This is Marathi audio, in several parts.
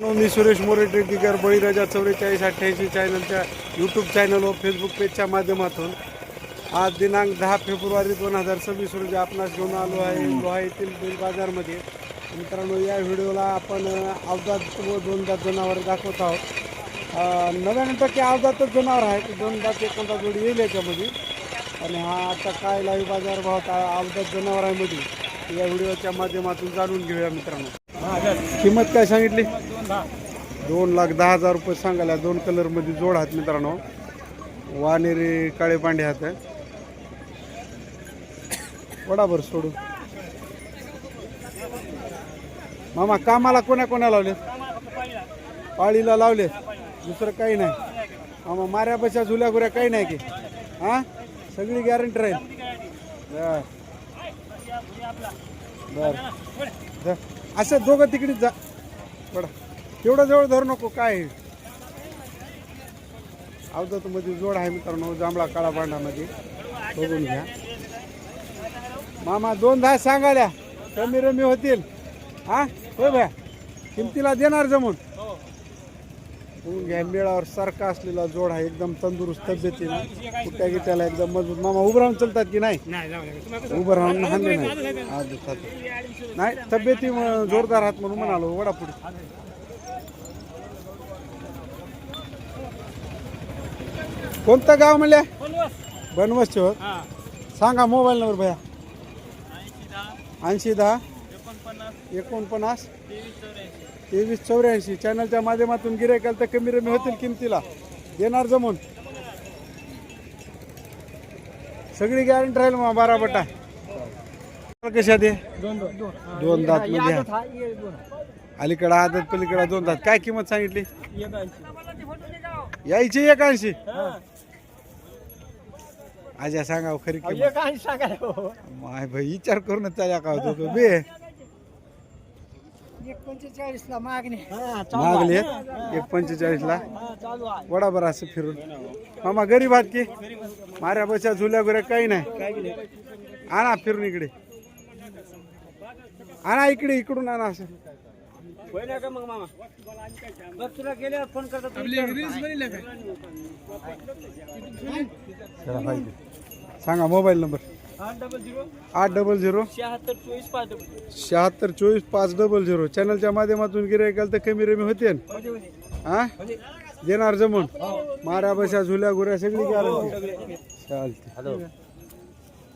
मी सुरेश मोरे ट्रेकिकर बळीराजा चौवेचाळीस अठ्ठ्याऐंशी चॅनलच्या यूट्यूब चॅनल व फेसबुक पेजच्या माध्यमातून. आज दिनांक दहा फेब्रुवारी दोन हजार सव्वीस रोजी आपणास घेऊन आलो आहे लोहा येथील बैल बाजारमध्ये. मित्रांनो या व्हिडिओला आपण अवजात व दोन दात जनावर दाखवत आहोत. नव्याण्णव टक्के अवजातच जनावर आहे दोन दात एखादा जोडी येईल याच्यामध्ये. आणि हा आता काय लाईव्ह बाजार भावात अवजात जनावरांमध्ये. या व्हिडिओच्या माध्यमातून जाणून घेऊया मित्रांनो. किंमत काय सांगितली? दोन लाख दहा हजार रुपये सांगायला दोन कलरमध्ये जोड आहात मित्रांनो. वानेरी काळे पांढे हात आहे वडाभर सोडू मामा कामाला कोण्या कोण्या लावले पाळीला लावले दुसरं काही नाही. मामा माऱ्या झुल्या गुऱ्या काही नाही की. हा? सगळी गॅरंटी राहील. बर. बर. असं दोघं तिकडे जा. बडा तेवढं जवळ धरू नको काय? आहे? अवधूतमध्ये जोड आहे मित्रांनो जांभळा काळा पांढरामध्ये बघून घ्या. मामा दोन दहा सांगाल्या कमी रमी होतील. हा? होय भया. किमतीला देणार जमून? बघून घ्या मेळावर सारखा असलेला जोड आहे एकदम तंदुरुस्त तब्येतीनं. कुठ्या गिट्याला एकदम मजबूत. मामा उभं राहून चालतात की नाही? उभं राहून नाही. आज दिवसात नाही. तब्येती जोरदार आहात म्हणून म्हणालो वडा कोणतं गाव म्हणल्या बनवसचे होत सांगा मोबाईल नंबर भया. ऐंशी दहा. एकोणपन्नास. तेवीस चौऱ्याऐंशी. चॅनलच्या माध्यमातून गिरायकाल तर कमी रमी होतील किमतीला. देणार जमून. सगळी गॅरंटी राहील मग बारा बटा. कशा दे दोन दात मध्ये. अलीकडे आदत पलीकडे दोन दात. काय किंमत सांगितली? यायची एक ऐंशी आजा सांगा हो खरी किंमत माय भाई विचार करूनच चाल्या का होतो तो. बे. पंचेचाळीस ला मागणी मागले एक पंचेचाळीस ला वडा बरा असं फिरून. मामा गरीब आहात की? माऱ्या बशा झुल्या गुऱ्या काही नाही. आणा फिरून इकडे. आणा इकडे इकडून आणा असं. मग मामा? बघ तुला गेल्यावर फोन करतात चला पाहिजे सांगा मोबाईल नंबर? आठ डबल झिरो आठ डबल झिरो शहात्तर चोवीस पाच डबल शहात्तर चोवीस पाच डबल झिरो चॅनलच्या माध्यमातून गिरायकाल तर कमी रमी होते. हा? देणार जमून. माऱ्या बशा झुल्या गुऱ्या सगळी गॅरंटी चालते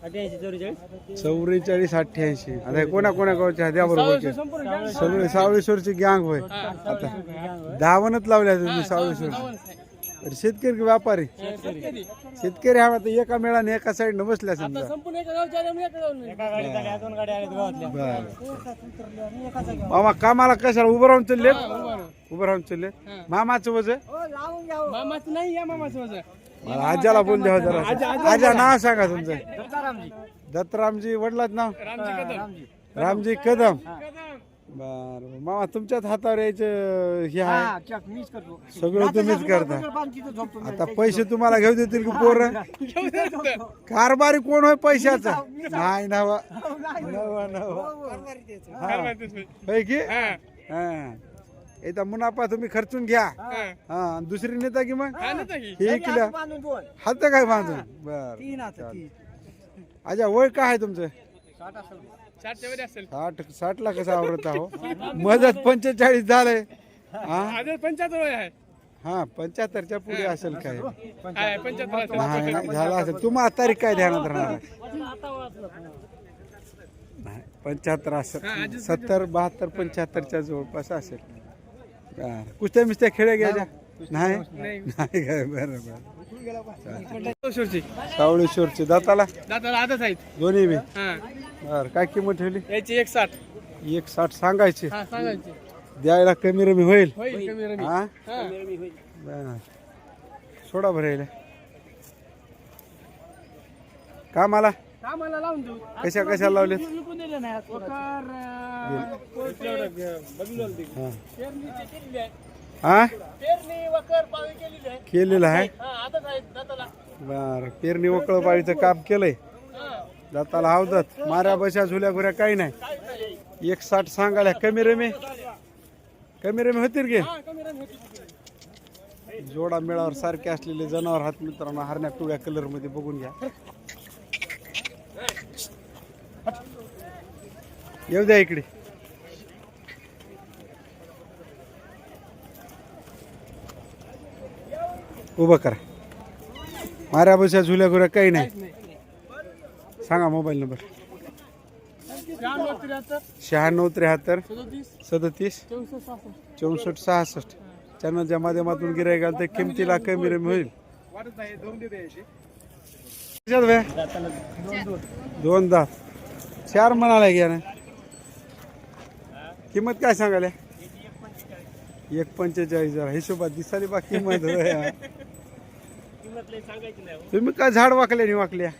चौवेचाळीस? चौवेचाळीस अठ्ठ्याऐंशी. आता हे कोणा कोणा गावच्या द्या बरोबर सगळे सावळेश्वरची गँग होय. आता धावणच लावल्या तुम्ही सावळेश्वर तर शेतकरी की व्यापारी? शेतकरी. हा आता एका मेळाने एका साईडनं बसल्या समजा बर. मामा कामाला कशाला उभं राहून चालले उभं राहून. चालले मामाचं वज मामाचं नाही या मामाचं माझं मला आज्याला बोल द्या जरा. आजा नाव सांगा तुमचं. दत्तारामजी वडिलात नाव? रामजी रामजी. कदम. बर मामा तुमच्याच हातावर यायचं हे आहे. सगळं तुम्हीच करता. आता पैसे तुम्हाला घेऊ देतील की पोर? कारभारी कोण होय पैशाचा? नाही नवा. नवा नवा. होय की? हा. एकदा मुनाफा तुम्ही खर्चून घ्या. हा. दुसरी नेता की मग? हे किल्या बांधून दोन. हात काय बांधून? बर तीन आता तीन. अच्छा वय काय आहे तुमचं? साठ असेल. साठ साठ ला कसं आवडत आहो मदत पंचेचाळीस झालंय. हा? हा पंच्याहत्तरच्या पुढे असेल काय? नाही नाही, झालं असेल. तुम्हाला तारीख काय ध्यानात राहणार? नाही पंच्याहत्तर असेल. सत्तर बहात्तर पंच्याहत्तरच्या जवळपास असेल. बरं. कुस्त्या मिस्त्या खेळ घ्यायच्या नाही नाही? काय बरं बरं. सावळेश्वरचे दाताला? दादा आदच आहेत. दोन्ही बी? हा. बर काय किंमत ठेवली? याची एक साठ. एक साठ सांगायचे. हा सांगायची. द्यायला कमी रमी होईल? होईल कमी रमी. हा? हा. बर. सोडा भरायला कामाला? कामाला लावून देऊ. कशा कशा लावले विकून दिले नाही. हा. पेरणी केलेली आहे. हा? पेरणी वकर पाळी केलेली आहे. केलेलं आहे? हा आताच आहे दाताला. बर पेरणी वकळपाळीचं काम केलंय. दाताला हावदात माऱ्या बशा झुल्या गुऱ्या काही नाही. काय नाही. एक साठ सांगायला कमी रमी. कमी रमी होतील की? जोडा मेळावर सारखे असलेले जनावर हात मित्रांनो हरण्या पिवळ्या कलरमध्ये बघून घ्या. येऊ द्या इकडे. उभं करा. माऱ्या बसा झुल्या गुऱ्या काही नाही. सांगा मोबाईल नंबर. शहाण्णव त्र्याहत्तर सदतीस चौसष्ट सहासष्ट. चॅनलच्या माध्यमातून गिराय घाल तर किमतीला कमी रमी होईल. दोन दात चार म्हणाला घ्या ना किंमत काय सांगायला? एक पंचेचाळीस हजार. हिशोबात दिसाली बा किंमत. तुम्ही काय झाड वाकल्या नाही वाकल्या?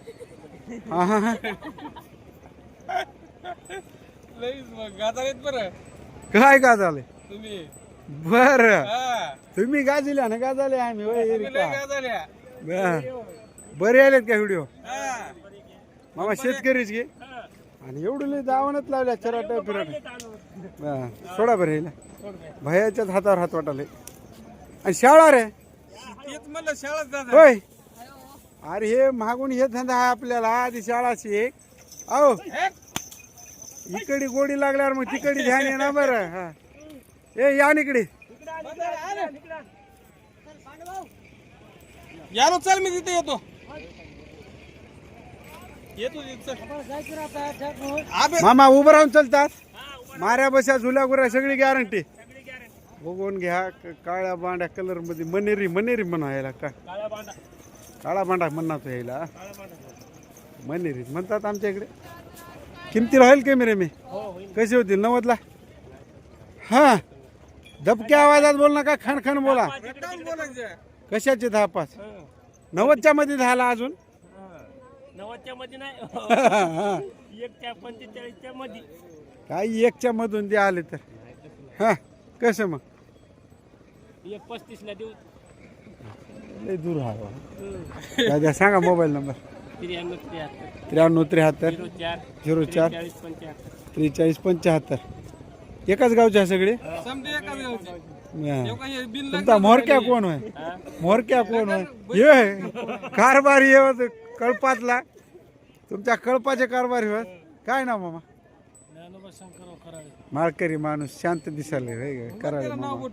हा काय झालंय बर. तुम्ही गाजल्या ना? गाजले आम्ही. बरे. आलेत का व्हिडिओ? मामा शेतकरीच घे आणि एवढं लय दावणच लावल्या चराट फिरट बर. सोडा बरं येईल भयाच्याच हातावर हात वाटाले. आणि शाळा रे? होय. अरे हे मागून हे धंदा आहे आपल्याला आधी शाळाची एक. अहो इकडे गोडी लागल्यावर मग तिकडे ध्यान ना बरं. हा. ए या ना इकडे. यालो चल मी तिथे येतो. येतो तिथे चल. आबे. मामा उभं राहून चालतात. माऱ्या बशा झुल्या गुऱ्या सगळी गॅरंटी बघून घ्या क- काळ्या बांड्या कलरमध्ये मनेरी मनेरी म्हणा यायला का? काळा बांडा म्हणणार यायला मनेरी म्हणतात आमच्या इकडे. किमतीला होईल कमी रे मी? कसे होतील नव्वदला? हा. दबक्या आवाजात बोल नका खण खण बोला. कशाचे दहा पाच नव्वदच्या मध्ये झाला अजून? नव्वदच्या मध्ये नाही. एकच्या पंचेचाळीसच्या मध्ये. काही एकच्या मधून ते आले तर. हा कसं मग? एक पस्तीसला देऊ. लय दूर हा. दादा सांगा मोबाईल नंबर. त्र्याण्णव त्र्याहत्तर. त्र्याण्णव त्र्याहत्तर. झिरो चार. झिरो चार. चाळीस पंच्याहत्तर. त्रेचाळीस पंच्याहत्तर. एकाच गावचे आहे सगळे? हा. हे. तुमचा मोरक्या कोण होय? मोरक्या कोण होय? ये कारभारी आहे होत कळपातला. तुमच्या कळपाचे कारभारी होय काय ना मामा? माळकरी माणूस शांत दिसायला. करायला मामा.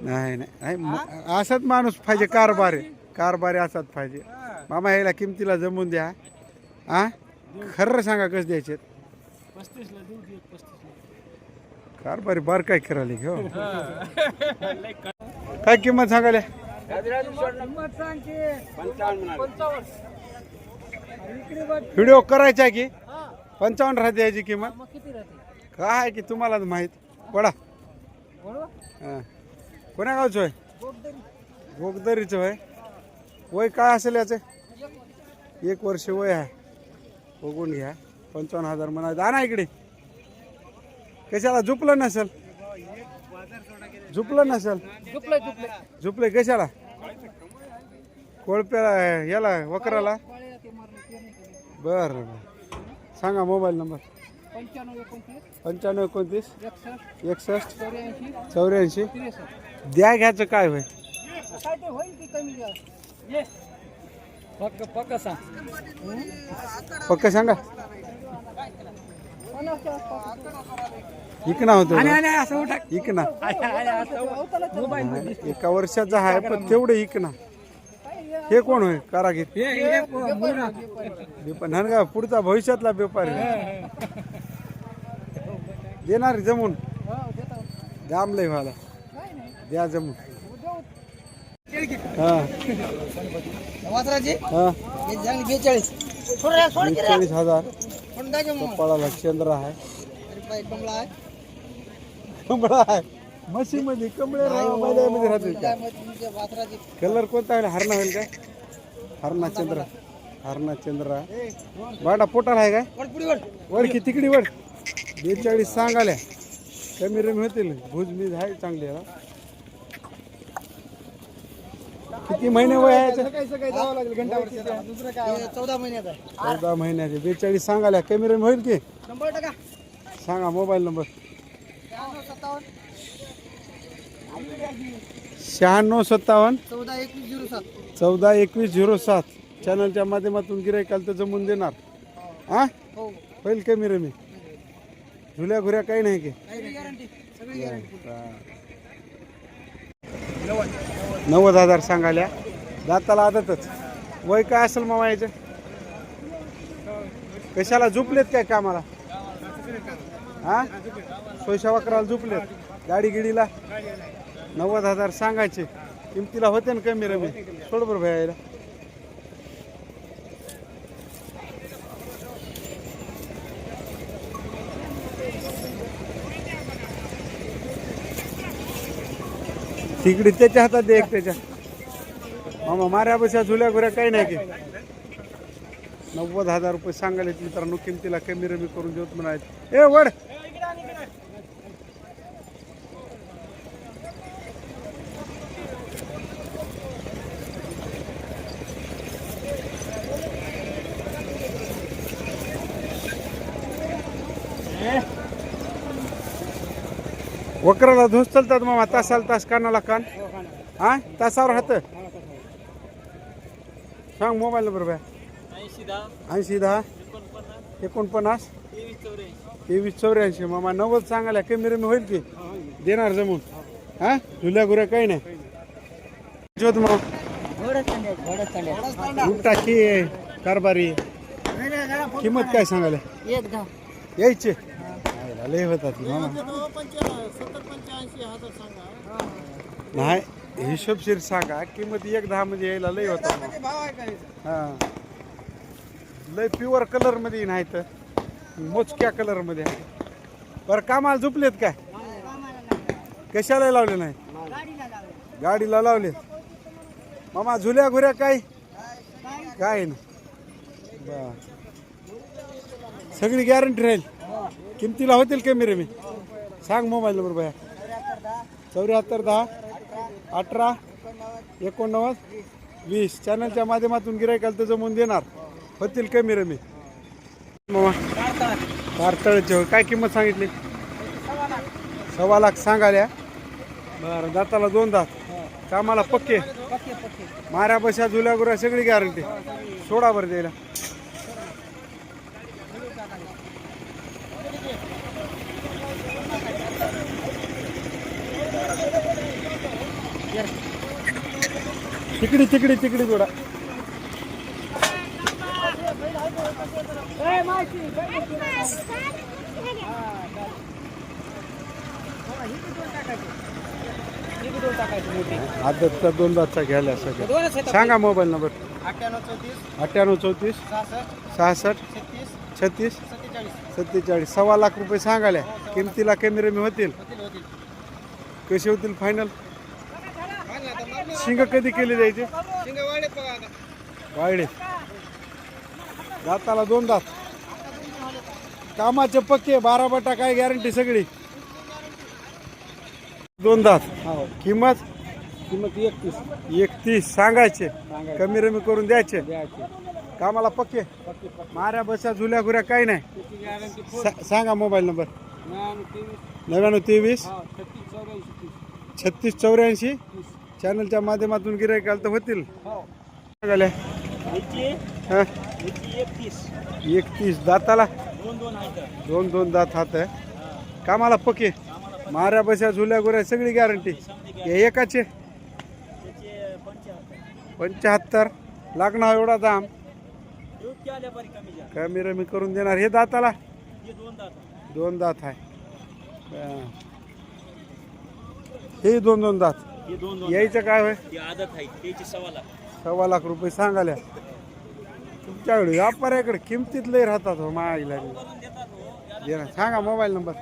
नाही. नाही नाही म- असाच माणूस पाहिजे कारभारी. कारभारी असाच पाहिजे. मामा ह्याला किमतीला जमून द्या. आ खरं सांगा कसं द्यायचे कारभारी बार काय करायला घेऊ काय किंमत सांगायला? व्हिडिओ करायचा की? पंचावन्न राहते याची किंमत. काय आहे की तुम्हाला माहीत. पडा हा. कोण्या गावचं होय? गोगदरीचं होय. वय काय असेल याचं? एक वर्ष वय आहे. बघून घ्या. पंचावन्न हजार म्हणायचं आणा इकडे. कशाला? झुपलं नसेल. झुपलं नसेल. झुपले कशाला? कोळप्याला याला वकराला? बर. सांगा मोबाईल नंबर. पंच्याण्णव एकोणतीस. एकसष्ट. चौऱ्याऐंशी. द्या घ्यायचं काय होय पक्क पक्क सांग. पक्क सांगा. इकना होतो. ना? इकना एका वर्षाचा आहे पण तेवढं इकना हे कोण होय? कारागीर. बेपार ननगा पुढचा भविष्यातला व्यापारी देणार जमून. दाम लय व्हायला. द्या जमून. हा. हा. हे बेचाळीस. बेचाळीस हजार. कपाळाला चंद्र आहे. कमळा आहे. म्हशीमध्ये कमळे मध्ये राहते का? कलर कोणता आहे? हरणा होईल काय हरणा चंद्र. हरणा चंद्र. वाडा पोटाला आहे काय वड की तिकडी वड बेचाळीस सांगाल्या. कमी रमी होतील. भुजबीज आहे चांगली किती महिने वय आहे चौदा महिन्यात चौदा महिन्याचे बेचाळीस सांगाल्या. कमी रमी होईल की? सांगा मोबाईल नंबर. सत्तावन्न शहाण्णव सत्तावन्न. चौदा एकवीस झिरो सात. चौदा एकवीस झिरो सात. चॅनलच्या माध्यमातून गिरायकाल तर जमून देणार. हा हो. होईल कमी रमी? झुल्या घुऱ्या काही नाही की. सगळी गॅरंटी सगळी गॅरंटी नव्वद हजार सांगाल्या. दाताला आदतच. वय काय असेल मामा याचं कशाला झुपलेत काय कामाला? हा सोयशा वकराला झुपलेत. गाडी गिडीला? नव्वद हजार सांगायचे. किमतीला होते ना कमी रमी. सोड बरं भैया यायला तिकडे त्याच्या हातात दे एक त्याच्या. मामा माऱ्या बशा झुल्या गुऱ्या काही नाही की. नव्वद हजार रुपये सांगायला मित्रांनो किमतीला कमी रमी करून देऊत म्हणायचे. ए वड! वक्राला धोस चालतात मामा तासाला तास कानाला कान. हा? तासावर हात. सांग मोबाईल नंबर बघा ऐंशी दहा. एकोणपन्नास. तेवीस चौऱ्याऐंशी. मामा नव्वद सांगायला कमी रमी होईल की? देणार जमून. हा? झुल्या गुऱ्या काही नाही. जोत मग की कारभारी. किंमत काय सांगायला? यायचे. लय होतात नाही हिशोबशीर सांगा किंमत एक दहा मध्ये यायला लय होतात हा. लय प्युअर कलरमध्ये नाही तर मोजक्या कलरमध्ये. आहे. बरं कामाला झुपलेत काय? कशाला लावले नाही? गाडीला लावले. मामा झुल्या घुऱ्या काय? काय ना. सगळी गॅरंटी राहील. किमतीला होतील कमी रे मी सांग मोबाईल नंबर भया. चौऱ्याहत्तर दहा अठरा एकोणनव्वद वीस. चॅनलच्या माध्यमातून गिरायकाला तर जमून देणार. होतील कमी रमी मामा कारतळचे होय. काय किंमत सांगितली? सव्वा लाख सांगाल्या. बरं दाताला दोन दात. कामाला पक्के? पक्के माऱ्या बशा झुल्या गुऱ्या सगळी गॅरंटी सोडा बरं द्यायला. तिकडी तिकडी तिकडी जोडा. आदतचा दोन दातचा घ्यायला सगळं सांगा मोबाईल नंबर. अठ्ठ्याण्णव चौतीस. सहासष्ट. छत्तीस. सत्तेचाळीस. सव्वा लाख रुपये सांगाल्या किमतीला कमी रमी होतील. कसे होतील फायनल शिंग कधी केली जायचे? वायडे दाताला दोन दात. कामाचे पक्के बारा बटा काय गॅरंटी सगळी? दोन दात. किंमत? किंमत एकतीस. एकतीस. सांगायचे. कमी रमी करून द्यायचे. कामाला पक्के. माऱ्या बसा झुल्या घुऱ्या काही नाही. सांगा मोबाईल नंबर नव्याण्णव तेवीस. हा छत्तीस चौऱ्याऐंशी चॅनलच्या माध्यमातून गिरायकाल तर होतील. हो. एकतीस. दाताला? दोन दोन आहेत. दोन दोन दात हात आहे. कामाला पके. माऱ्या बशा झुल्या गुऱ्या सगळी गॅरंटी हे एकाचे? पंच्याहत्तर. लागणार एवढा दाम. कमी रमी करून देणार. हे दाताला? दोन दात दोन दात आहे. हे दोन दोन दात. हे दोन दोन यायचं काय होय? ही आदत आहे त्याची सव्वा लाख. सव्वा लाख रुपये सांगाल्या. तुमच्याकडे व्यापाऱ्याकडे किमतीत लय राहतात हो करून देतात हो. सांगा मोबाईल नंबर.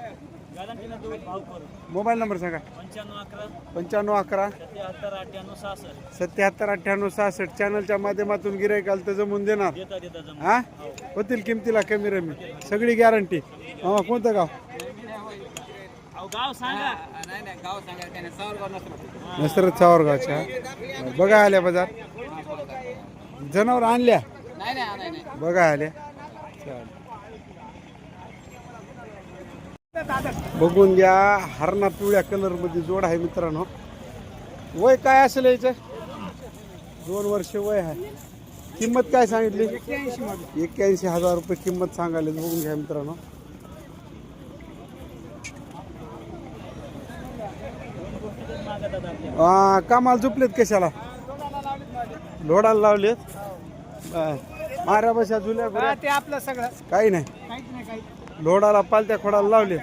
देऊ भाव मोबाईल नंबर सांगा. पंच्याण्णव अकरा. पंच्याण्णव अकरा. सत्याहत्तर अठ्ठ्याण्णव सहासष्ट. सत्याहत्तर अठ्ठ्याण्णव सहासष्ट. चॅनलच्या माध्यमातून गिरायकाल तर जमून देणार. देता देता जमा हा? होतील किमतीला कमी रमी. सगळी गॅरंटी मामा कोणतं गाव अहो गाव सांगा नाही नाही गाव सांगा त्याने सावरगाव नसलं नसरत सावरगावच्या. बघा आल्या बाजार. जनावर आणल्या. बघा आल्या. बघून घ्या हरणा पिवळ्या कलरमध्ये जोड आहे मित्रांनो. वय काय असेल याचं? दोन वर्ष वय आहे. किंमत काय सांगितली? एक्क्याऐंशी हजार रुपये किंमत सांगायला बघून घ्या मित्रांनो. हा, कामाला झोपलेत कशाला? लोडाला लावलेत? बर. माऱ्या बशा गुऱ्या ते आपलं सगळं. काही नाही. काहीच नाही काही लोडाला पालत्या खोडाला लावले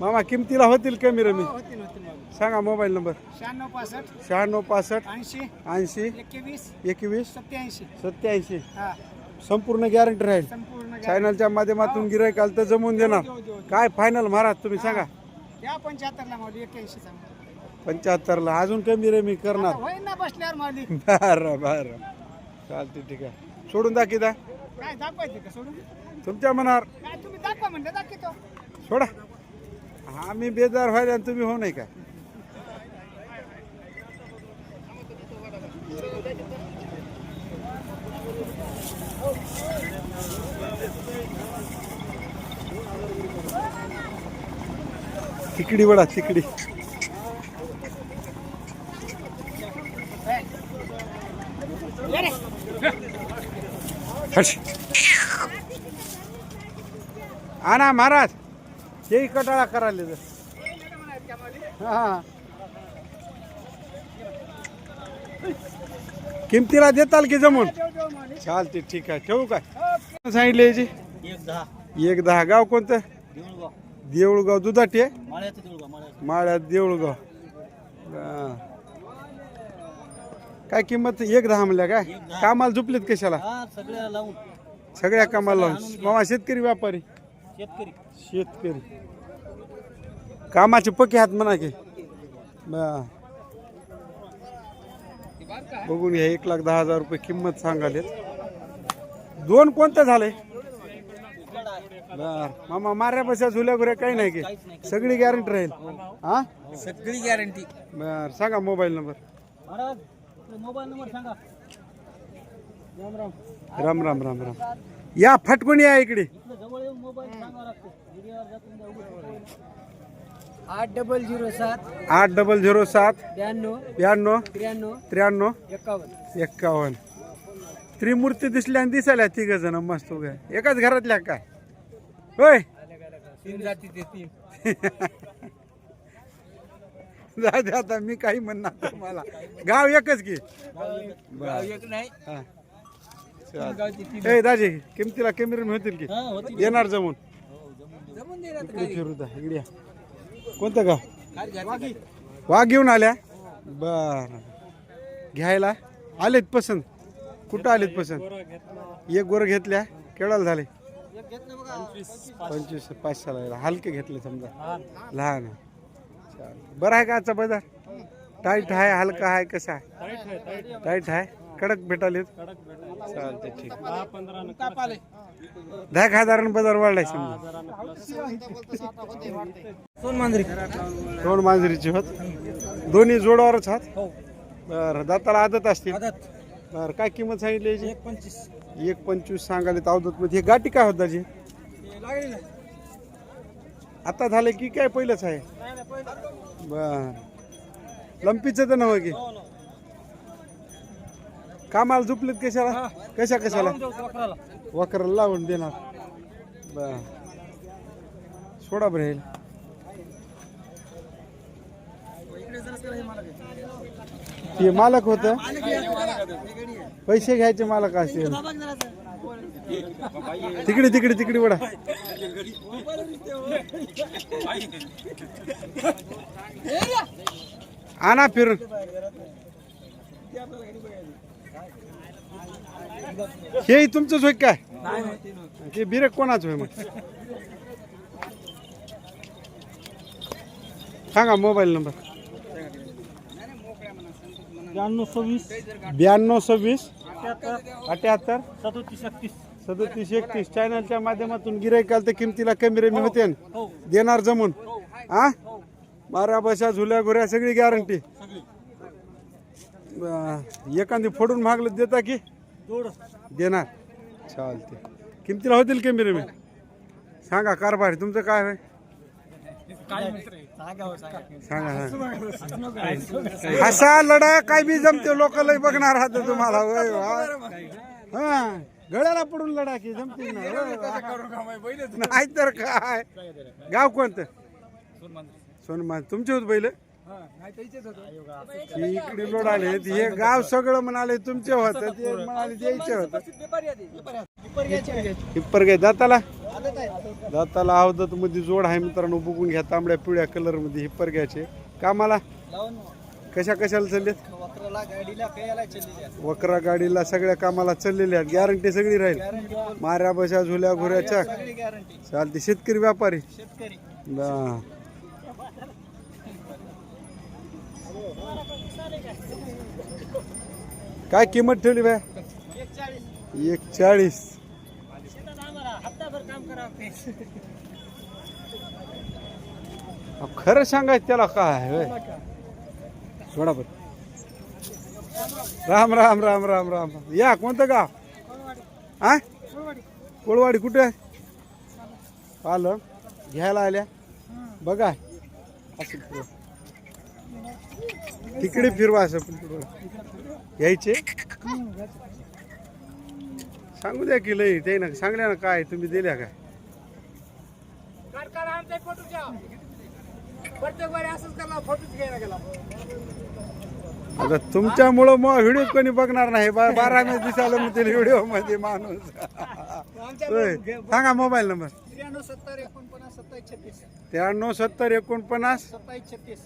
मामा किमतीला होतील कमी रमी? होतील होतील बाबा. सांगा मोबाईल नंबर. शहाण्णव पासष्ट शहाण्णव पासष्ट ऐंशी ऐंशी एकवीस एकवीस सत्याऐंशी. सत्याऐंशी. हा. संपूर्ण गॅरंटी राहील. संपूर्ण चॅनलच्या माध्यमातून गिरायक आलं तर जमून देणार. काय फायनल महाराज तुम्ही सांगा. या पंच्याहत्तरला एक्क्याऐंशी सांगा पंच्याहत्तरला. अजून कमी रमी करणार. होईल ना बसल्यावर मावली बरं बरं. चालते ठीक आहे. सोडून दाखी दा. काय दाखवायचे का सोडून? तुमच्या मनावर. काय तुम्ही दाखवा म्हणलं दाखवतो. सोडा. आम्ही बेजार व्हायला आणि तुम्ही हो नाही का? तिकडी वडा तिकडी. हश. आणा महाराज. तेही कटाळा करायला. हा. किमतीला देताल की जमून? चालते ठीक आहे. ठेवू काय? सांगितले याची? एक दहा. एक दहा गाव कोणतं? देऊळगाव. दुधाटी आहे? माळ्यात देऊळगाव. हा. काय किंमत? एक दहा म्हणल्या काय? कामाला झुपलेत कशाला? हा सगळ्या लावून. सगळ्या कामाला लावून. मामा शेतकरी व्यापारी. शेतकरी. शेतकरी. कामाचे पक्के हात म्हणा की. ब- बघून घ्या एक लाख दहा हजार रुपये किंमत सांगालेत. दोन कोणतं झालंय बर. मामा माऱ्या बशा झुल्या गुऱ्या काही नाही की. सगळी गॅरंटी राहील. हा. सगळी गॅरंटी बर सांगा मोबाईल नंबर. महाराज मोबाईल नंबर सांगा. राम राम. राम राम या फटकून या इकडे. इथलं जवळ येऊन मोबाईल सांगा लागतो. व्हिडिओवर जातून द्या उगाच. आठ डबल झिरो सात. आठ डबल झिरो सात. ब्याण्णव. ब्याण्णव. त्र्याण्णव. त्र्याण्णव. एकावन्न. एक्कावन्न त्रिमूर्ती दिसल्या आणि दिसायला तिघ जण मस्त उभ्या एकाच घरातल्या काय होय. तीन जाती ते तीन जा दे आता मी काही म्हणणार तुम्हाला. गाव एकच की. बरं. एक नाही. हा. चालेल. ए दाजी किमतीला कमी होतील की? येणार जमून. इकडे फिरू इकडे या. कोणतं गाव? वाघ. घेऊन आल्या? बर. घ्यायला? आलेत पसंत. कुठं आलेत पसंत? एक गोर घेतल्या केवढ्याला झाले? पंचवीस पाचशेला हलके घेतले समजा. लहान आहे. बरं आहे का आजचा बाजार? टाईट आहे हलका आहे कसा आहे? टाईट आहे कडक भेटाले चालते ठीक दहा एक हजारानं बाजार वाढलाय समजा. सोन मांजरी. दोन मांजरीची होत. दोन्ही जोडावरच हात? हो. बरं दाताला आदत असतील? आदत. बरं काय किंमत सांगितली याची? एक पंचवीस. एक पंचवीस सांगाले अवधत मध्ये. हे गाठी काय होत दाजी? लागली ना. आता झालं की काय पहिलंच आहे? बर. लंपीचं तर नव्हे की? ना कामाला झुपलेत कशाला? कशा कशाला. वखराला लावून देणार. बर. सोडा बरं हे. ते मालक होत. पैसे घ्यायचे मालक असतील तिकडे तिकडे तिकडे वडा आणा फिरून. हे तुमचंच होय काय? ते बिरेक कोणाच होय मग? सांगा मोबाईल नंबर. ब्याण्णव सव्वीस. ब्याण्णव सव्वीस. अठ्याहत्तर? सदोतीस एकतीस. सदतीस एकतीस. चॅनलच्या माध्यमातून गिरायकाल तर किमतीला कमी रेमी होते. हो. देणार जमून. हा. मारा बशा झुल्या घुऱ्या सगळी गॅरंटी एखादी फोडून मागलं देता की? देणार. चालते किमतीला होतील कमी रेमी सांगा कारभार तुमचं काय मित्र सांगा सांगा. हसा लढा काय बी जमते लोक लय बघणार आहात तुम्हाला. होय वा. हा गळ्याला पडून लढा की जमते. नाही तर काय? गाव कोणतं? सोनमा तुमचे होत बैल? ही इकडे लोड आले हे गाव सगळं म्हणाले तुमचे होत ते म्हणाले द्यायचे होत हिप्पर दाताला दाताला अवधत मध्ये जोड आहे मित्रांनो बघून घ्या तांबड्या पिवळ्या कलरमध्ये हिप्पर घ्यायचे कामाला कशा कशाला चाललेत. वकरा गाडीला सगळ्या कामाला चाललेल्या आहेत. गॅरंटी सगळी राहील. माऱ्या बशा झुल्या घुऱ्याच्या चालते. शेतकरी व्यापारी. काय किंमत ठेवली बाय एक चाळीस खरं सांगायचं त्याला काय बरं. राम राम राम राम राम. या कोणतं गाव? हा कोळवाडी. कुठे? आहे पालं घ्यायला आल्या? बघा. असं. तिकडे फिरवा असं. घ्यायचे. सांगू द्या की लई ते ना सांगल्या ना काय तुम्ही दिल्या काय? आता तुमच्यामुळं मग व्हिडिओ कोणी बघणार नाही. बा- बारा मे दिसायला म्हणतील व्हिडिओमध्ये माणूस. होय. सांगा मोबाईल नंबर त्र्याण्णव सत्तर एकोणपन्नास सत्तावीस छत्तीस. त्र्याण्णव सत्तर एकोणपन्नास. सत्तावीस छत्तीस.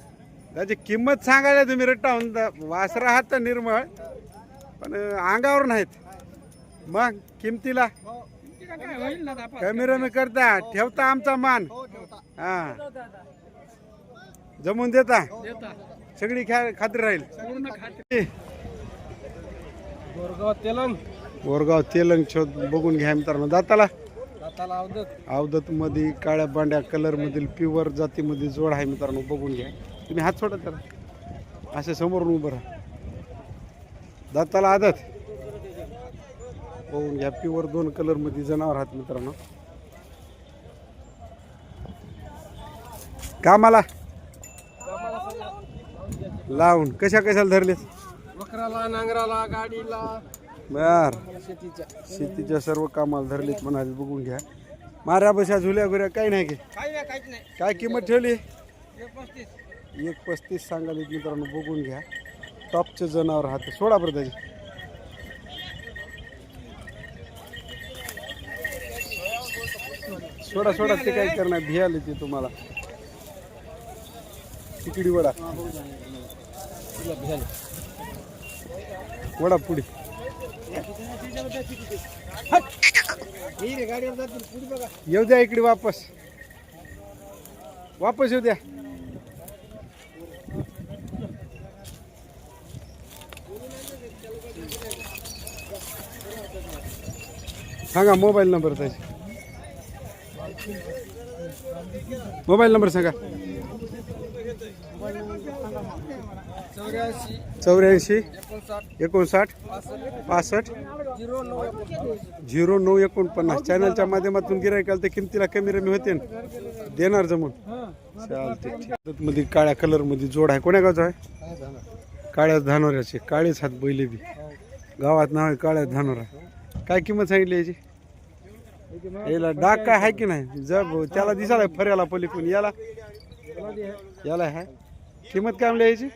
त्याची किंमत सांगायला तुम्ही रट्टावून दा- वासरा आहात तर निर्मळ. पण अंगावर नाहीत. मग किमतीला? कॅमेरा मी करता. ठेवता आमचा मान. हा. जमून देता. सगळी खात्री राहील. बोरगाव तेलंग. बोरगाव तेलंग शोध बघून घ्या मित्रांनो. दाताला. अवदत. मध्ये काळ्या बांड्या कलर मधील प्युअर जातीमध्ये जोड आहे मित्रांनो. बघून घ्या. तुम्ही हात सोडा त्याला. असे समोरून उभं राहा. दाताला आदत. बघून घ्या प्युअर दोन कलरमध्ये जनावर आहात मित्रांनो. कामाला? लावून. कशा कशाला धरलेत? वखराला नांगराला गाडीला. बर. शेतीच्या. शेतीच्या सर्व कामाला धरलेत म्हणाले बघून घ्या. माऱ्या बशा झुल्या गुऱ्या काही नाही की? काय किंमत ठेवली? एक पस्तीस. एक पस्तीस सांगाले मित्रांनो बघून घ्या. टॉपचे जनावर हात सोडा बरं त्याची. सोडा सोडा ते काय करणार भियाले ते तुम्हाला. तिकडी वडा. वडा पुढी. येऊ द्या इकडे वापस. वापस येऊ द्या. सांगा मोबाईल नंबर त्याची. मोबाईल नंबर सांगा. चौऱ्याऐंशी चौऱ्याऐंशी एकोणसाठ पासष्ट झिरो नऊ एकोणपन्नास. झिरो नऊ एकोणपन्नास चॅनलच्या माध्यमातून गिरायकाल तर किमतीला कमी रमी होते ना. देणार जमून. चालते मध्ये काळ्या कलरमध्ये जोड आहे. कोण्या गावचा आहे? काळ्या धानोऱ्याचे. काळेच हात बैले बी. गावात नाव आहे काळ्या धानोरा. काय किंमत सांगितली याची? याला डाग काय आहे की नाही? जब त्याला दिसायला फर्याला पलीकडून याला? याला आहे? किंमत काय म्हणली याची?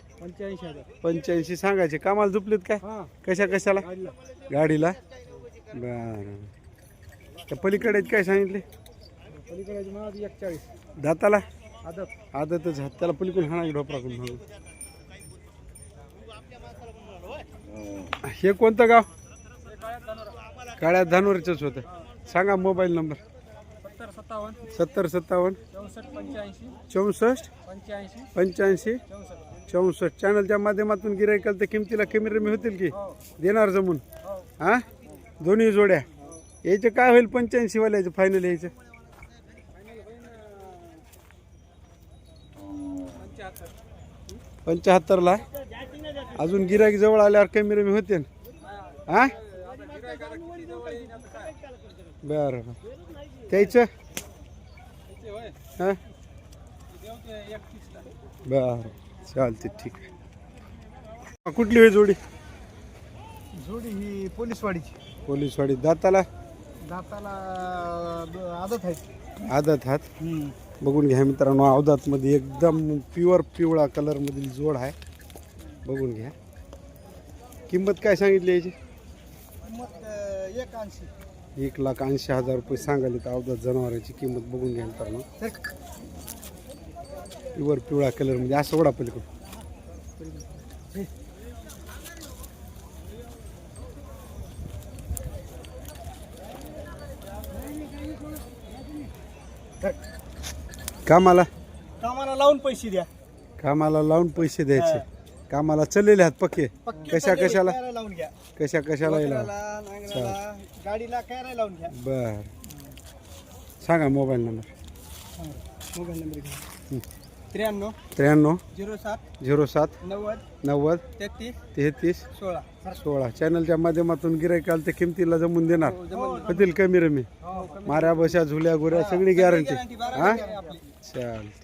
पंच्याऐंशी. सांगायचे. कामाला झुपलेत काय? कशा कशाला? गाडीला. बर. त्या पलीकडे काय सांगितले? दाताला? आदत. आदतच हात त्याला पलीकडून हाणा ढोपराकडून मागून हे कोणतं गाव? काळ्या धानोरचंच होतं. सांगा मोबाईल नंबर. सत्तर सत्तावन्न. सत्तर सत्तावन्न. चौसष्ट पंच्याऐंशी. चौसष्ट. पंच्याऐंशी. पंच्याऐंशी. चौसष्ट. चौसष्ट. चॅनलच्या माध्यमातून गिरायकाल तर किमतीला कमी रमी होतील की? हो. देणार जमून. हो. हा? दोन्ही जोड्या. याचे काय होईल? पंच्याऐंशी वाल्याचं फायनल यायचं. पंच्याहत्तर पंच्याहत्तरला अजून गिराईक जवळ आल्यावर कमी रमी होते. हा? बरं बरं. त्याचं? हा? ते एकतीसला बर चालते ठीक आहे. कुठली होय जोडी? जोडी ही पोलीसवाडीची. पोलीसवाडी. दाताला? दाताला आदत आहे. आदत हात? बघून घ्या मित्रांनो अवधातमध्ये एकदम प्युअर पिवळा कलरमधील जोड आहे. बघून घ्या. किंमत काय सांगितली याची? किंमत एक ऐंशी. एक लाख ऐंशी हजार रुपये सांगायला तर अवधात जनावरांची किंमत बघून घ्या मित्रांनो प्युअर पिवळा कलरमध्ये असं ओढा पलीकडून कामाला? कामाला लावून पैसे द्या. कामाला लावून पैसे द्यायचे. कामाला चाललेले आहात पक्के. कशा कशाला? कॅरा लावून घ्या. कशा कशाला नांगराला, गाडीला कॅरा लावून घ्या. बर. सांगा मोबाईल नंबर. मोबाईल नंबर घ्या. त्र्याण्णव त्र्याण्णव झिरो सात झिरो सात नव्वद नव्वद तेहतीस तेहतीस सोळा. सोळा. चॅनलच्या माध्यमातून गिरायकाल ते किमतीला जमून देणार. हो, होतील कमी रमी. माऱ्या बशा झुल्या गुऱ्या सगळी गॅरंटी हा? चालते